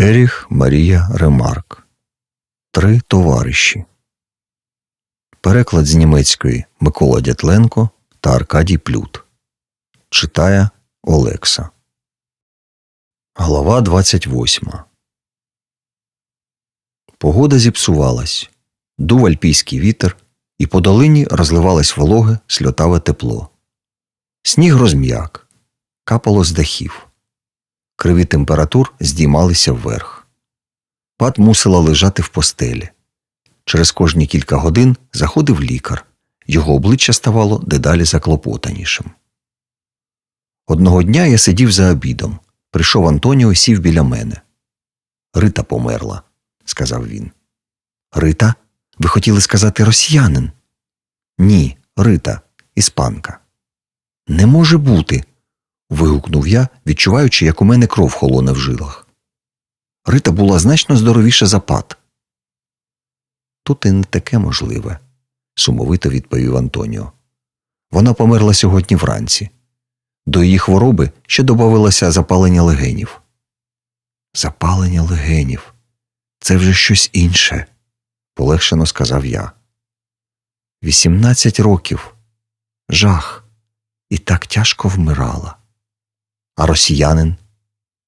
Еріх Марія Ремарк. Три товариші. Переклад з німецької Микола Дятленко та Аркадій Плют. Читає Олекса. Глава 28. Погода зіпсувалась. Дув альпійський вітер, і по долині розливалось вологе сльотаве тепло. Сніг розм'як, капало з дахів. Криві температур здіймалися вверх. Пат мусила лежати в постелі. Через кожні кілька годин заходив лікар. Його обличчя ставало дедалі заклопотанішим. Одного дня я сидів за обідом. Прийшов Антоніо і сів біля мене. Рита померла, сказав він. Рита? Ви хотіли сказати росіянин? Ні, Рита, іспанка. Не може бути. Вигукнув я, відчуваючи, як у мене кров холоне в жилах. Рита була значно здоровіша за пат. Тут і не таке можливе, сумовито відповів Антоніо. Вона померла сьогодні вранці. До її хвороби ще додавалося запалення легенів. Запалення легенів. Це вже щось інше, полегшено сказав я. Вісімнадцять років. Жах. І так тяжко вмирала. А росіянин?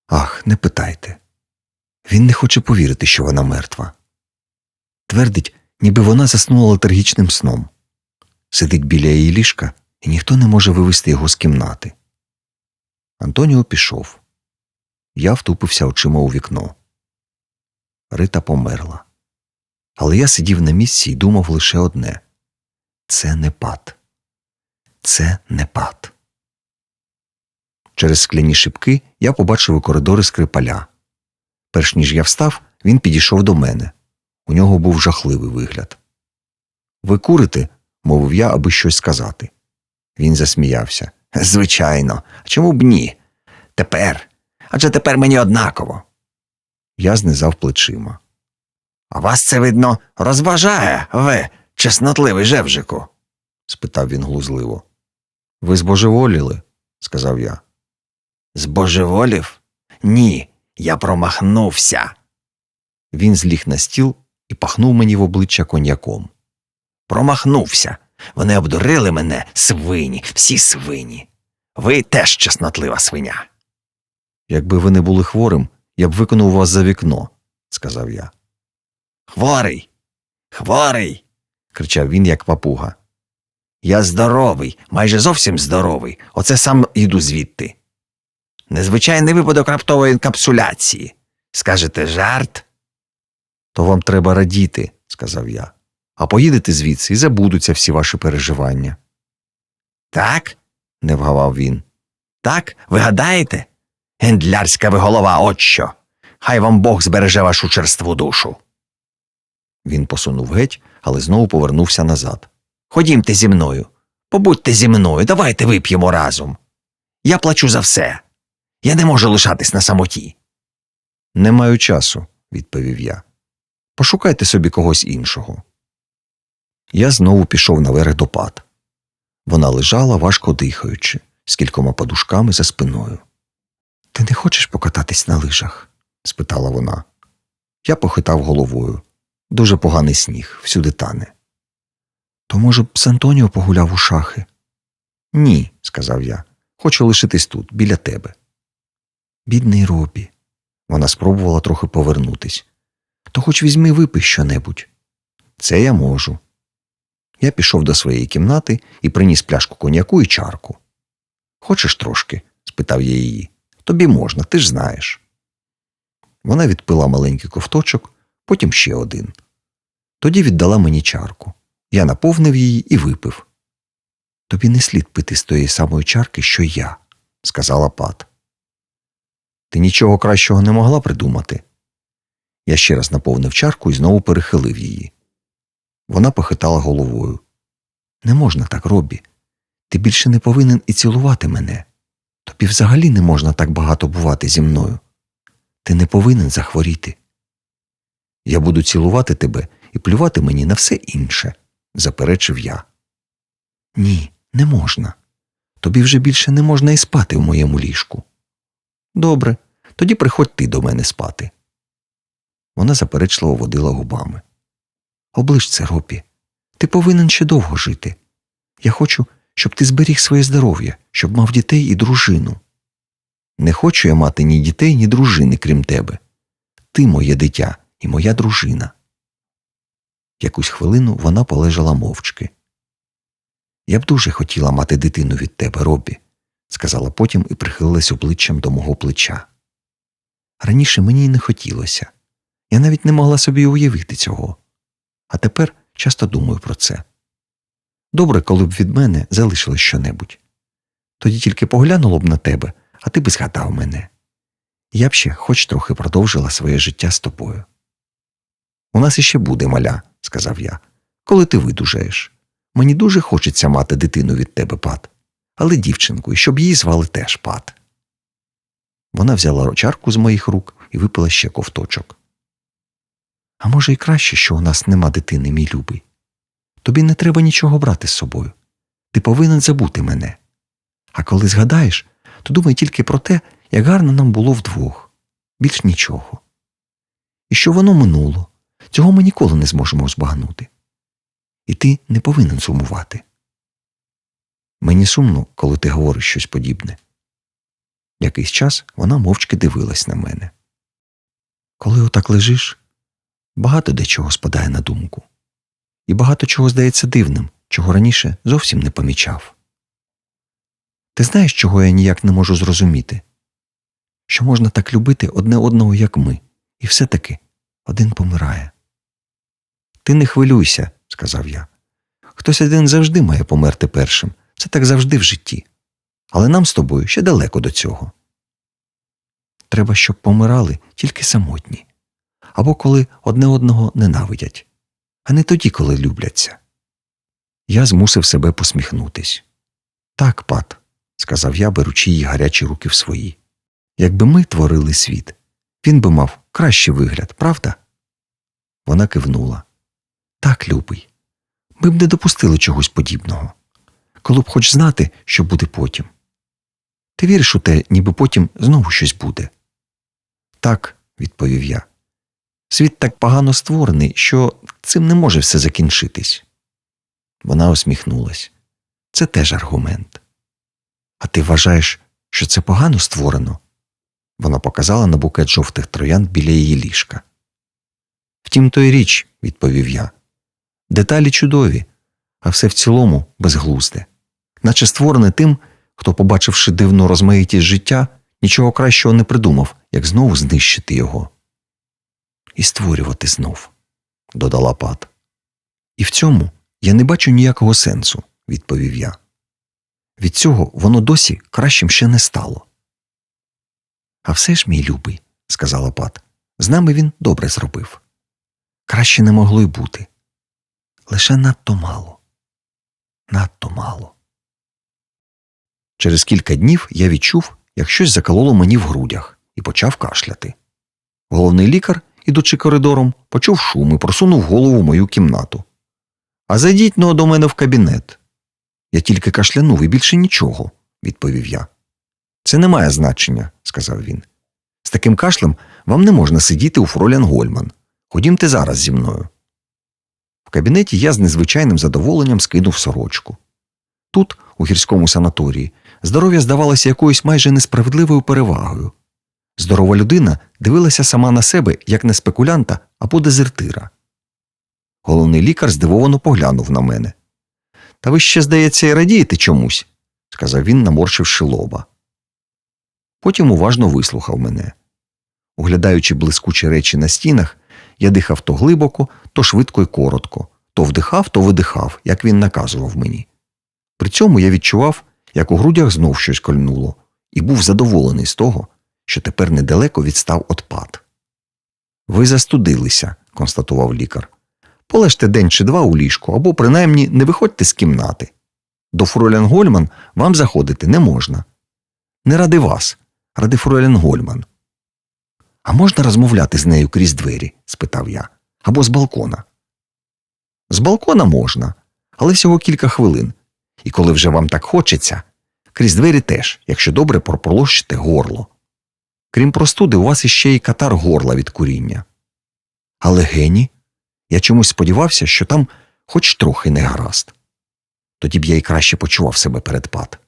Ах, не питайте. Він не хоче повірити, що вона мертва. Твердить, ніби вона заснула летаргічним сном. Сидить біля її ліжка, і ніхто не може вивести його з кімнати. Антоніо пішов. Я втупився очима у вікно. Рита померла. Але я сидів на місці і думав лише одне це не пад. Це не пад. Через скляні шибки я побачив у коридори скрипаля. Перш ніж я встав, він підійшов до мене. У нього був жахливий вигляд. Ви курите? мовив я, аби щось сказати. Він засміявся. Звичайно, чому б ні? Тепер. Адже тепер мені однаково. Я знизав плечима. А вас це, видно, розважає, ви, чеснотливий жевжику? спитав він глузливо. Ви збожеволіли, сказав я. Збожеволів? Ні, я промахнувся. Він зліг на стіл і пахнув мені в обличчя коньяком. Промахнувся. Вони обдурили мене, свині, всі свині. Ви теж чеснотлива свиня. Якби ви не були хворим, я б виконав вас за вікно, сказав я. Хворий, хворий. кричав він, як папуга. Я здоровий, майже зовсім здоровий. Оце сам йду звідти. Незвичайний випадок раптової інкапсуляції. Скажете жарт? То вам треба радіти, сказав я. А поїдете звідси і забудуться всі ваші переживання. Так? не вгавав він. Так, ви гадаєте? Гендлярська ви голова, от що. Хай вам Бог збереже вашу черству душу. Він посунув геть, але знову повернувся назад. Ходімте зі мною. Побудьте зі мною, давайте вип'ємо разом. Я плачу за все. Я не можу лишатись на самоті. Не маю часу, відповів я. Пошукайте собі когось іншого. Я знову пішов наверх до пад. Вона лежала, важко дихаючи, з кількома подушками за спиною. Ти не хочеш покататись на лижах? спитала вона. Я похитав головою. Дуже поганий сніг, всюди тане. То, може, б з Антоніо погуляв у шахи? Ні, сказав я. Хочу лишитись тут, біля тебе. Бідний Робі. Вона спробувала трохи повернутись. То хоч візьми випий щонебудь. Це я можу. Я пішов до своєї кімнати і приніс пляшку коньяку і чарку. Хочеш трошки? спитав я її. Тобі можна, ти ж знаєш. Вона відпила маленький ковточок, потім ще один. Тоді віддала мені чарку. Я наповнив її і випив. Тобі не слід пити з тої самої чарки, що я, сказала Пат. Ти нічого кращого не могла придумати. Я ще раз наповнив чарку і знову перехилив її. Вона похитала головою. Не можна так, Робі. Ти більше не повинен і цілувати мене. Тобі взагалі не можна так багато бувати зі мною. Ти не повинен захворіти. Я буду цілувати тебе і плювати мені на все інше, заперечив я. Ні, не можна. Тобі вже більше не можна і спати в моєму ліжку. Добре, тоді приходь ти до мене спати. Вона заперечливо водила губами. Оближ це, Робі. Ти повинен ще довго жити. Я хочу, щоб ти зберіг своє здоров'я, щоб мав дітей і дружину. Не хочу я мати ні дітей, ні дружини, крім тебе. Ти моє дитя і моя дружина. Якусь хвилину вона полежала мовчки. Я б дуже хотіла мати дитину від тебе, Робі, сказала потім і прихилилась обличчям до мого плеча. Раніше мені й не хотілося. Я навіть не могла собі уявити цього. А тепер часто думаю про це. Добре, коли б від мене залишилось щонебудь. Тоді тільки поглянуло б на тебе, а ти б згадав мене. Я б ще хоч трохи продовжила своє життя з тобою. У нас іще буде маля, сказав я, коли ти видужаєш. Мені дуже хочеться мати дитину від тебе, пат, але дівчинку, і щоб її звали теж пат. Вона взяла чарку з моїх рук і випила ще ковточок. А може, і краще, що у нас нема дитини, мій любий. Тобі не треба нічого брати з собою. Ти повинен забути мене. А коли згадаєш, то думай тільки про те, як гарно нам було вдвох, більш нічого. І що воно минуло, цього ми ніколи не зможемо збагнути. І ти не повинен сумувати. Мені сумно, коли ти говориш щось подібне. Якийсь час вона мовчки дивилась на мене. Коли отак лежиш, багато дечого спадає на думку, і багато чого здається дивним, чого раніше зовсім не помічав. Ти знаєш, чого я ніяк не можу зрозуміти? Що можна так любити одне одного, як ми, і все таки один помирає. Ти не хвилюйся, сказав я. Хтось один завжди має померти першим. Це так завжди в житті. Але нам з тобою ще далеко до цього. Треба, щоб помирали тільки самотні, або коли одне одного ненавидять, а не тоді, коли любляться. Я змусив себе посміхнутись. Так, пат, сказав я, беручи її гарячі руки в свої. Якби ми творили світ, він би мав кращий вигляд, правда? Вона кивнула. Так, любий. Ми б не допустили чогось подібного. Коли б хоч знати, що буде потім. Ти віриш у те, ніби потім знову щось буде? Так, відповів я. Світ так погано створений, що цим не може все закінчитись. Вона усміхнулась. Це теж аргумент. А ти вважаєш, що це погано створено? Вона показала на букет жовтих троянд біля її ліжка. Втім, то й річ, відповів я. Деталі чудові, а все в цілому безглузде, наче створене тим, хто, побачивши дивну розмаїтість життя, нічого кращого не придумав, як знову знищити його. І створювати знов, додала Пат. І в цьому я не бачу ніякого сенсу, відповів я. Від цього воно досі кращим ще не стало. А все ж, мій любий, сказала Пат, з нами він добре зробив. Краще не могло й бути. Лише надто мало. Надто мало. Через кілька днів я відчув, як щось закололо мені в грудях, і почав кашляти. Головний лікар, ідучи коридором, почув шум і просунув голову в мою кімнату. А зайдіть но до мене в кабінет. Я тільки кашлянув і більше нічого, відповів я. Це не має значення, сказав він. З таким кашлем вам не можна сидіти у Фролян Гольман. Ходімте зараз зі мною. В кабінеті я з незвичайним задоволенням скинув сорочку. Тут, у гірському санаторії, здоров'я здавалося якоюсь майже несправедливою перевагою. Здорова людина дивилася сама на себе як на спекулянта або дезертира. Головний лікар здивовано поглянув на мене. Та ви ще, здається, і радієте чомусь, сказав він, наморщивши лоба. Потім уважно вислухав мене. Оглядаючи блискучі речі на стінах, я дихав то глибоко, то швидко і коротко, то вдихав, то видихав, як він наказував мені. При цьому я відчував, як у грудях знов щось кольнуло, і був задоволений з того, що тепер недалеко відстав от пад. Ви застудилися, констатував лікар. Полежте день чи два у ліжку, або принаймні не виходьте з кімнати. До Фролян Гольман вам заходити не можна. Не ради вас, ради Фролян Гольман. А можна розмовляти з нею крізь двері? спитав я. Або з балкона. З балкона можна, але всього кілька хвилин. І коли вже вам так хочеться, крізь двері теж, якщо добре прополощите горло. Крім простуди, у вас іще й катар горла від куріння. Але гені? Я чомусь сподівався, що там хоч трохи не гаразд. Тоді б я й краще почував себе перед пад.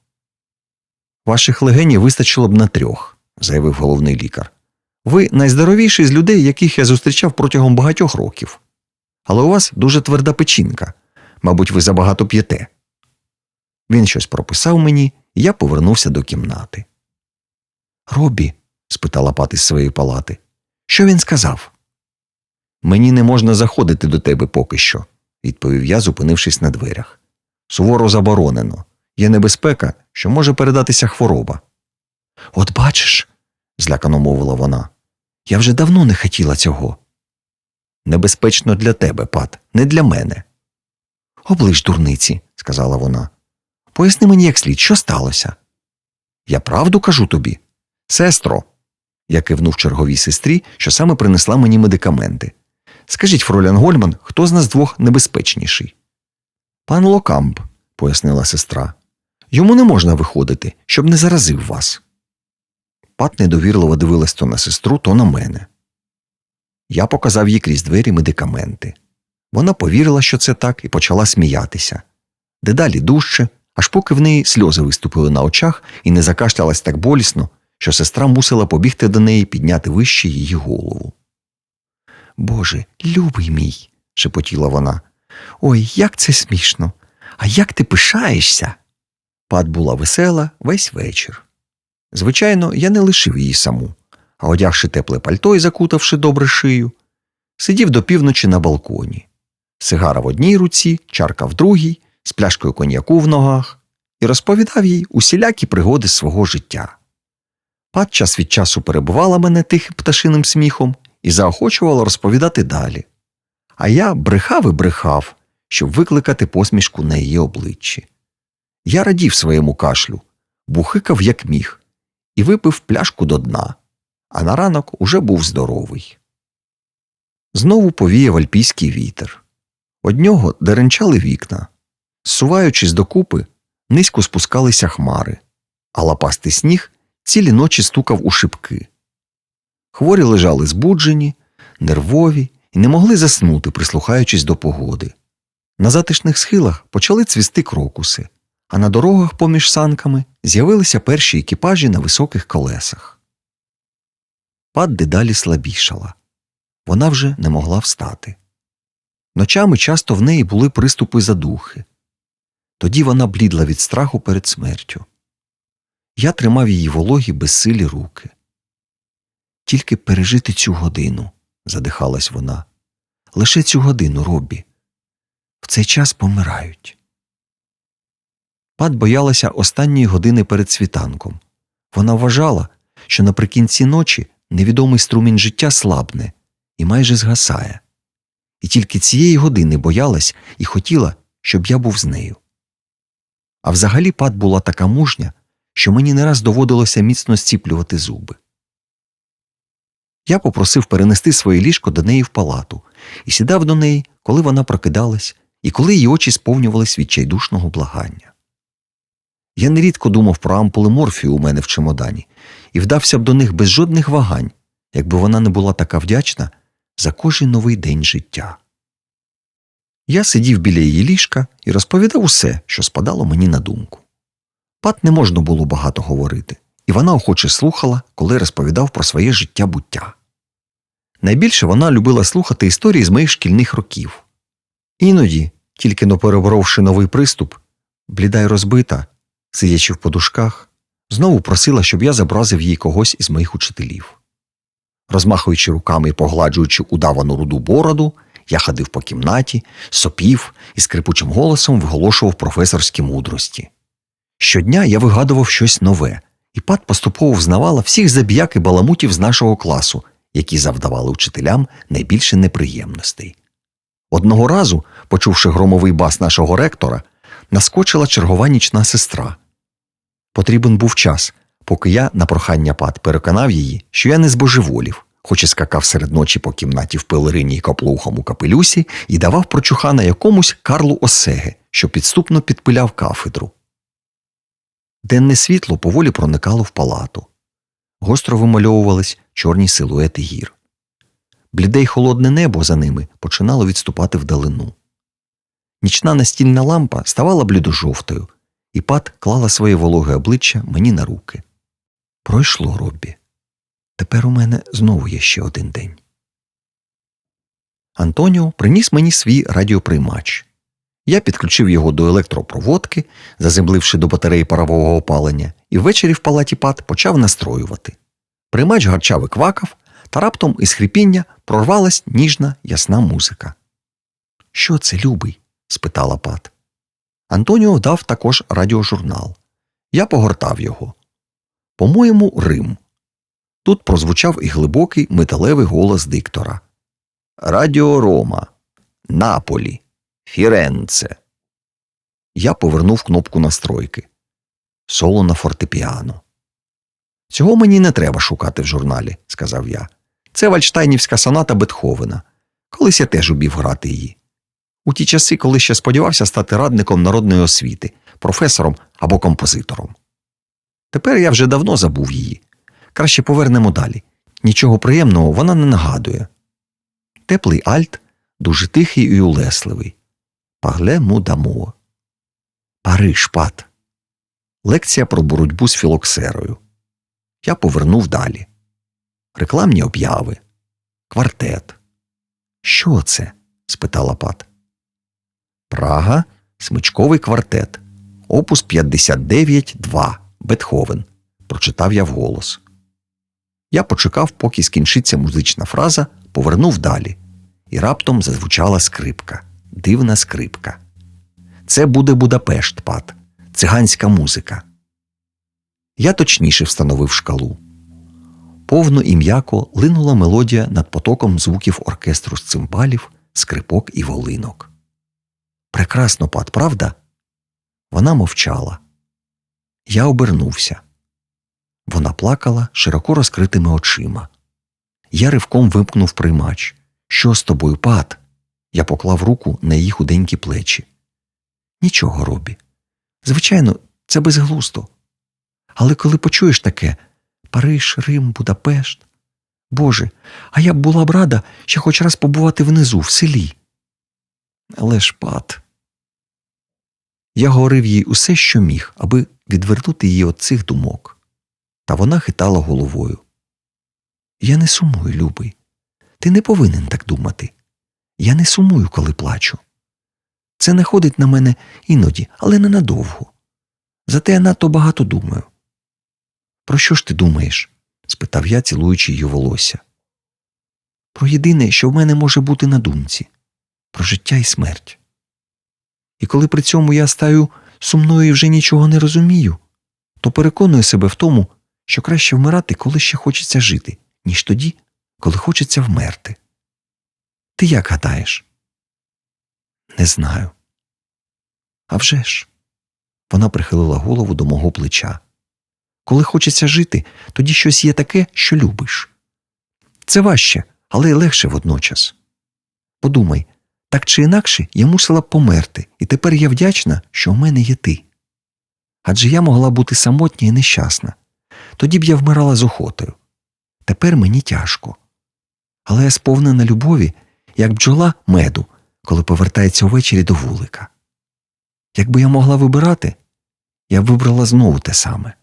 Ваших легенів вистачило б на трьох, заявив головний лікар. Ви найздоровіший з людей, яких я зустрічав протягом багатьох років. Але у вас дуже тверда печінка. Мабуть, ви забагато п'єте. Він щось прописав мені, і я повернувся до кімнати. Робі, спитала пат із своєї палати, що він сказав? Мені не можна заходити до тебе поки що, відповів я, зупинившись на дверях. Суворо заборонено. Є небезпека, що може передатися хвороба. От бачиш, злякано мовила вона. Я вже давно не хотіла цього. Небезпечно для тебе, пат, не для мене. Оближ дурниці, сказала вона. Поясни мені, як слід, що сталося. Я правду кажу тобі. Сестро, я кивнув черговій сестрі, що саме принесла мені медикаменти. Скажіть, Фролян Гольман, хто з нас двох небезпечніший? Пан Локамп, пояснила сестра. Йому не можна виходити, щоб не заразив вас. Пат недовірливо дивилась то на сестру, то на мене. Я показав їй крізь двері медикаменти. Вона повірила, що це так, і почала сміятися. Дедалі дужче, аж поки в неї сльози виступили на очах і не закашлялась так болісно, що сестра мусила побігти до неї і підняти вище її голову. Боже, любий мій, шепотіла вона. Ой, як це смішно. А як ти пишаєшся? Пат була весела весь вечір. Звичайно, я не лишив її саму, а одягши тепле пальто і закутавши добре шию, сидів до півночі на балконі. Сигара в одній руці, чарка в другій, з пляшкою коньяку в ногах, і розповідав їй усілякі пригоди свого життя. Пат час від часу перебувала мене тихим пташиним сміхом і заохочувала розповідати далі. А я брехав і брехав, щоб викликати посмішку на її обличчі. Я радів своєму кашлю, бухикав як міг, і випив пляшку до дна, а на ранок уже був здоровий. Знову повіяв альпійський вітер. Од нього деренчали вікна. Зсуваючись докупи, низько спускалися хмари, а лапастий сніг цілі ночі стукав у шибки. Хворі лежали збуджені, нервові і не могли заснути, прислухаючись до погоди. На затишних схилах почали цвісти крокуси, а на дорогах поміж санками з'явилися перші екіпажі на високих колесах. Пад дедалі слабішала. Вона вже не могла встати. Ночами часто в неї були приступи задухи. Тоді вона блідла від страху перед смертю. Я тримав її вологі безсилі руки. Тільки пережити цю годину, задихалась вона. Лише цю годину, Роббі. В цей час помирають. Пат боялася останньої години перед світанком. Вона вважала, що наприкінці ночі невідомий струмінь життя слабне і майже згасає. І тільки цієї години боялась і хотіла, щоб я був з нею. А взагалі пат була така мужня, що мені не раз доводилося міцно зціплювати зуби. Я попросив перенести своє ліжко до неї в палату і сідав до неї, коли вона прокидалась, і коли її очі сповнювались відчайдушного благання. Я нерідко думав про ампули морфію у мене в чемодані і вдався б до них без жодних вагань, якби вона не була така вдячна за кожен новий день життя. Я сидів біля її ліжка і розповідав усе, що спадало мені на думку. Пат не можна було багато говорити, і вона охоче слухала, коли розповідав про своє життя буття. Найбільше вона любила слухати історії з моїх шкільних років. Іноді, тільки но переборовши новий приступ, бліда й розбита, сидячи в подушках, знову просила, щоб я зобразив їй когось із моїх учителів. Розмахуючи руками і погладжуючи удавану руду бороду, я ходив по кімнаті, сопів і скрипучим голосом виголошував професорські мудрості. Щодня я вигадував щось нове, і пат поступово взнавала всіх забіяк і баламутів з нашого класу, які завдавали учителям найбільше неприємностей. Одного разу, почувши громовий бас нашого ректора, наскочила чергова нічна сестра. Потрібен був час, поки я на прохання пат переконав її, що я не збожеволів, хоч і скакав серед ночі по кімнаті в пелерині й каплухому капелюсі і давав прочухана якомусь Карлу Осеге, що підступно підпиляв кафедру. Денне світло поволі проникало в палату. Гостро вимальовувались чорні силуети гір. Бліде й холодне небо за ними починало відступати вдалину. Нічна настільна лампа ставала блідожовтою, і пат клала своє вологе обличчя мені на руки. Пройшло Роббі. Тепер у мене знову є ще один день. Антоніо приніс мені свій радіоприймач. Я підключив його до електропроводки, заземливши до батареї парового опалення, і ввечері в палаті пат почав настроювати. Приймач гарчав і квакав, та раптом із хрипіння прорвалась ніжна ясна музика. Що це, любий? спитала пат. Антоніо дав також радіожурнал. Я погортав його. По-моєму, Рим. Тут прозвучав і глибокий металевий голос диктора. Радіо Рома, Наполі, Фіренце. Я повернув кнопку настройки. Соло на фортепіано. Цього мені не треба шукати в журналі, сказав я. Це вальштайнівська соната Бетховена. Колись я теж убів грати її. У ті часи, коли ще сподівався стати радником народної освіти, професором або композитором. Тепер я вже давно забув її. Краще повернемо далі. Нічого приємного вона не нагадує. Теплий альт, дуже тихий і улесливий. Пагле му дамо. Париж, пат. Лекція про боротьбу з філоксерою. Я повернув далі. Рекламні обяви. Квартет. Що це? спитала пат. Прага, смичковий квартет. Опус 59-2. Бетховен. Прочитав я вголос. Я почекав, поки скінчиться музична фраза, повернув далі, і раптом зазвучала скрипка, дивна скрипка. Це буде Будапешт, пат, циганська музика. Я точніше встановив шкалу. Повно і м'яко линула мелодія над потоком звуків оркестру з цимбалів, скрипок і волинок. Прекрасно, пат, правда? Вона мовчала. Я обернувся. Вона плакала широко розкритими очима. Я ривком вимкнув приймач. Що з тобою, пат? Я поклав руку на її худенькі плечі. Нічого, Робі. Звичайно, це безглусто. Але коли почуєш таке Париж, Рим, Будапешт. Боже, а я б була б рада ще хоч раз побувати внизу, в селі. Ж пат. Я говорив їй усе, що міг, аби відвернути її від цих думок. Та вона хитала головою. Я не сумую, любий. Ти не повинен так думати. Я не сумую, коли плачу. Це не ходить на мене іноді, але не надовго. Зате я надто багато думаю. Про що ж ти думаєш? спитав я, цілуючи її волосся. Про єдине, що в мене може бути на думці про життя і смерть. І коли при цьому я стаю сумною і вже нічого не розумію, то переконую себе в тому, що краще вмирати, коли ще хочеться жити, ніж тоді, коли хочеться вмерти. Ти як гадаєш? Не знаю. «А вже ж!» Вона прихилила голову до мого плеча. Коли хочеться жити, тоді щось є таке, що любиш. Це важче, але й легше водночас. Подумай, так чи інакше я мусила померти, і тепер я вдячна, що в мене є ти. Адже я могла бути самотня і нещасна. Тоді б я вмирала з охотою. Тепер мені тяжко. Але я сповнена любові, як бджола меду, коли повертається увечері до вулика. Якби я могла вибирати, я б вибрала знову те саме.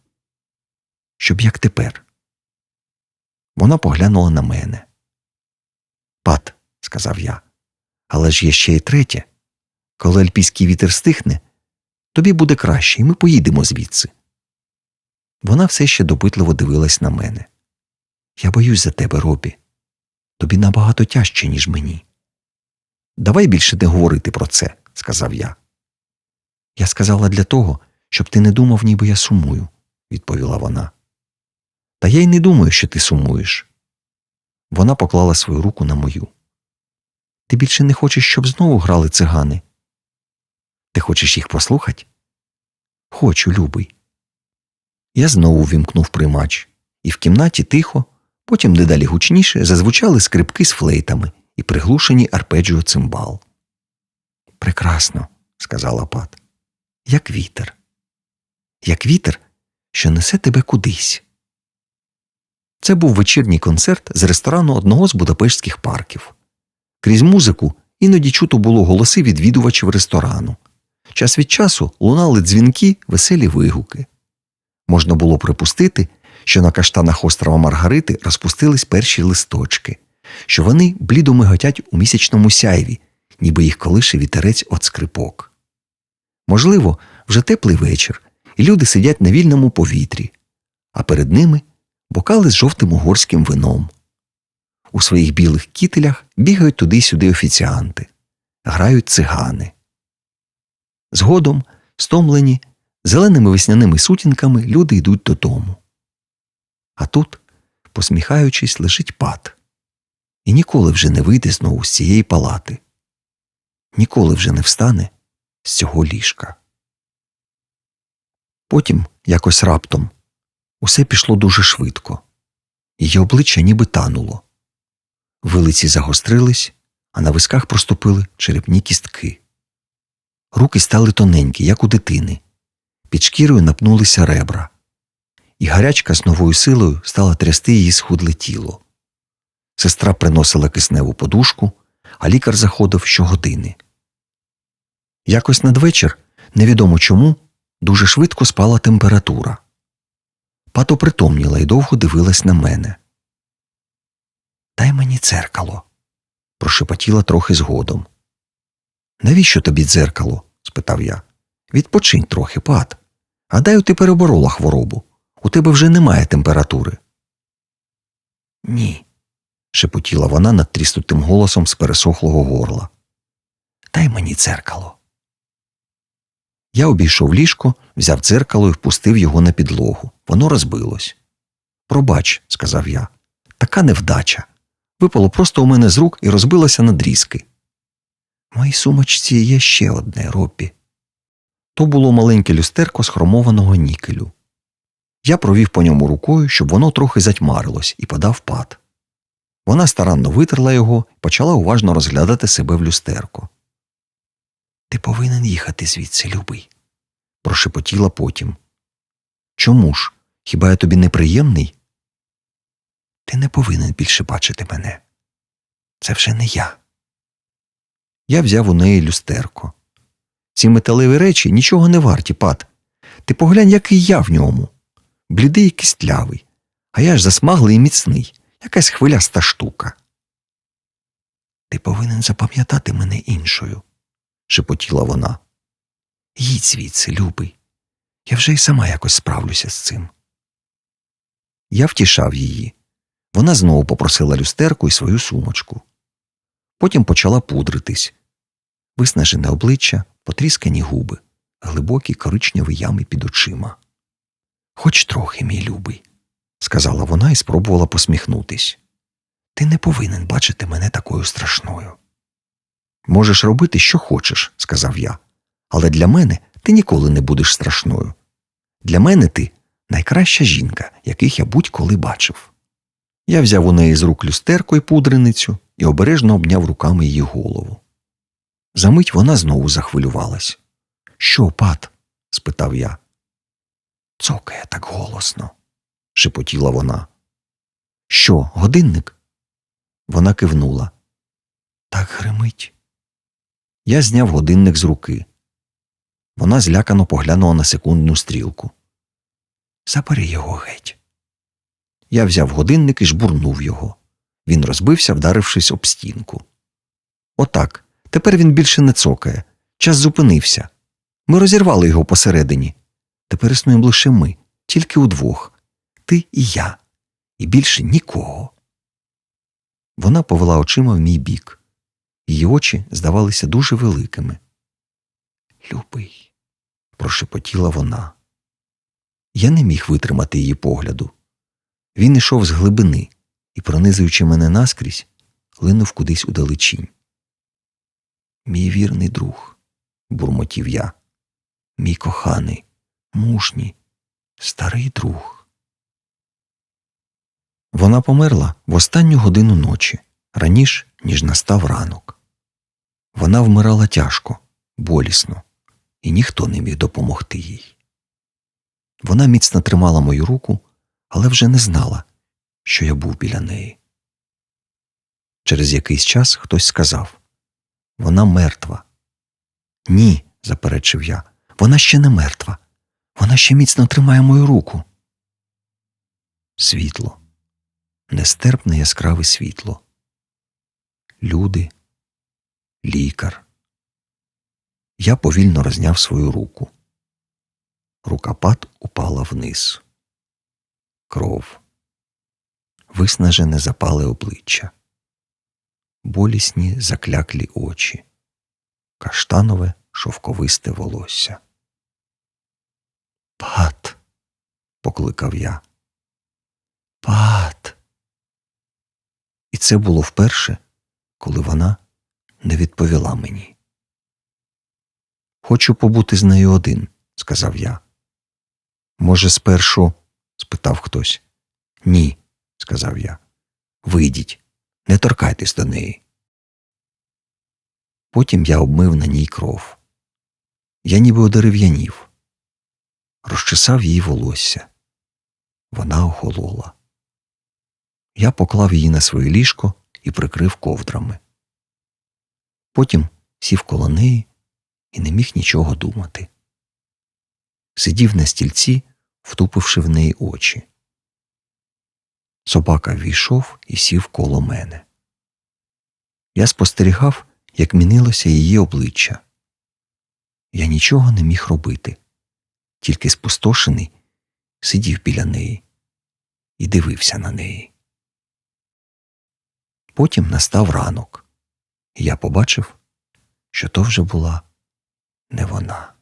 Щоб як тепер. Вона поглянула на мене. Пат, сказав я, але ж є ще й третє. Коли альпійський вітер стихне, тобі буде краще, і ми поїдемо звідси. Вона все ще допитливо дивилась на мене. Я боюсь за тебе, Робі. Тобі набагато тяжче, ніж мені. Давай більше не говорити про це, сказав я. Я сказала для того, щоб ти не думав, ніби я сумую, відповіла вона. Та я й не думаю, що ти сумуєш. Вона поклала свою руку на мою. Ти більше не хочеш, щоб знову грали цигани? Ти хочеш їх послухати? Хочу, любий. Я знову вімкнув приймач, і в кімнаті тихо, потім дедалі гучніше зазвучали скрипки з флейтами і приглушені арпеджіо цимбал. Прекрасно, сказала Пат, як вітер, як вітер, що несе тебе кудись. Це був вечірній концерт з ресторану одного з будапештських парків. Крізь музику іноді чуто було голоси відвідувачів ресторану. Час від часу лунали дзвінки, веселі вигуки. Можна було припустити, що на каштанах острова Маргарити розпустились перші листочки, що вони блідо миготять у місячному сяйві, ніби їх колише вітерець от скрипок. Можливо, вже теплий вечір, і люди сидять на вільному повітрі, а перед ними бокали з жовтим угорським вином. У своїх білих кітелях бігають туди-сюди офіціанти, грають цигани. Згодом, стомлені, зеленими весняними сутінками люди йдуть додому. А тут, посміхаючись, лежить пат, і ніколи вже не вийде знову з цієї палати, ніколи вже не встане з цього ліжка. Потім, якось раптом, усе пішло дуже швидко, її обличчя ніби тануло. Вилиці загострились, а на висках проступили черепні кістки. Руки стали тоненькі, як у дитини, під шкірою напнулися ребра, і гарячка з новою силою стала трясти її схудле тіло. Сестра приносила кисневу подушку, а лікар заходив щогодини. Якось надвечір, невідомо чому, дуже швидко спала температура. Пато притомніла і довго дивилась на мене. Дай мені дзеркало, прошепотіла трохи згодом. Навіщо тобі дзеркало? спитав я. Відпочинь трохи, пат. Гадаю, ти переборола хворобу. У тебе вже немає температури. Ні, шепотіла вона над трістутим голосом з пересохлого горла. Дай мені дзеркало. Я обійшов ліжко, взяв дзеркало і впустив його на підлогу. Воно розбилось. Пробач, сказав я, така невдача. Випало просто у мене з рук і розбилося на дрізки. В моїй сумочці є ще одне Роббі. То було маленьке люстерко з хромованого нікелю. Я провів по ньому рукою, щоб воно трохи затьмарилось, і подав пад. Вона старанно витерла його і почала уважно розглядати себе в люстерко. Ти повинен їхати звідси, любий, прошепотіла потім. Чому ж? Хіба я тобі неприємний? Ти не повинен більше бачити мене. Це вже не я. Я взяв у неї люстерко. Ці металеві речі нічого не варті, пат. Ти поглянь, який я в ньому. Блідий і кистлявий, а я ж засмаглий і міцний, якась хвиляста штука. Ти повинен запам'ятати мене іншою, шепотіла вона. Їдь звідси, любий. Я вже й сама якось справлюся з цим. Я втішав її. Вона знову попросила люстерку і свою сумочку. Потім почала пудритись. Виснажене обличчя, потріскані губи, глибокі коричневі ями під очима. Хоч трохи, мій любий, сказала вона і спробувала посміхнутись. Ти не повинен бачити мене такою страшною. Можеш робити, що хочеш, сказав я, але для мене ти ніколи не будеш страшною. Для мене ти найкраща жінка, яких я будь-коли бачив. Я взяв у неї з рук люстерку і пудреницю і обережно обняв руками її голову. Замить вона знову захвилювалась. Що, пат? спитав я. Цокає так голосно, шепотіла вона. Що, годинник? Вона кивнула. Так гримить. Я зняв годинник з руки. Вона злякано поглянула на секундну стрілку. Забери його геть. Я взяв годинник і жбурнув його. Він розбився, вдарившись об стінку. Отак. Тепер він більше не цокає. Час зупинився. Ми розірвали його посередині. Тепер існуємо лише ми, тільки удвох ти і я, і більше нікого. Вона повела очима в мій бік. Її очі здавалися дуже великими. Любий, прошепотіла вона. Я не міг витримати її погляду. Він ішов з глибини і, пронизуючи мене наскрізь, линув кудись у далечінь. Мій вірний друг, бурмотів я, мій коханий, мужній, старий друг. Вона померла в останню годину ночі, раніше, ніж настав ранок. Вона вмирала тяжко, болісно, і ніхто не міг допомогти їй. Вона міцно тримала мою руку, але вже не знала, що я був біля неї. Через якийсь час хтось сказав Вона мертва. Ні, заперечив я, вона ще не мертва. Вона ще міцно тримає мою руку. Світло, нестерпне яскраве світло. Люди, лікар. Я повільно розняв свою руку. Рукопад упала вниз. Кров. Виснажене запале обличчя. Болісні закляклі очі. Каштанове шовковисте волосся. Пат. покликав я. Пат. І це було вперше, коли вона не відповіла мені. Хочу побути з нею один, сказав я. Може, спершу? Спитав хтось. Ні, сказав я. Вийдіть, не торкайтесь до неї. Потім я обмив на ній кров. Я ніби одерев'янів, розчесав її волосся. Вона охолола. Я поклав її на своє ліжко і прикрив ковдрами. Потім сів коло неї і не міг нічого думати. Сидів на стільці, втупивши в неї очі. Собака війшов і сів коло мене. Я спостерігав, як мінилося її обличчя. Я нічого не міг робити, тільки спустошений сидів біля неї і дивився на неї. Потім настав ранок, і я побачив, що то вже була не вона.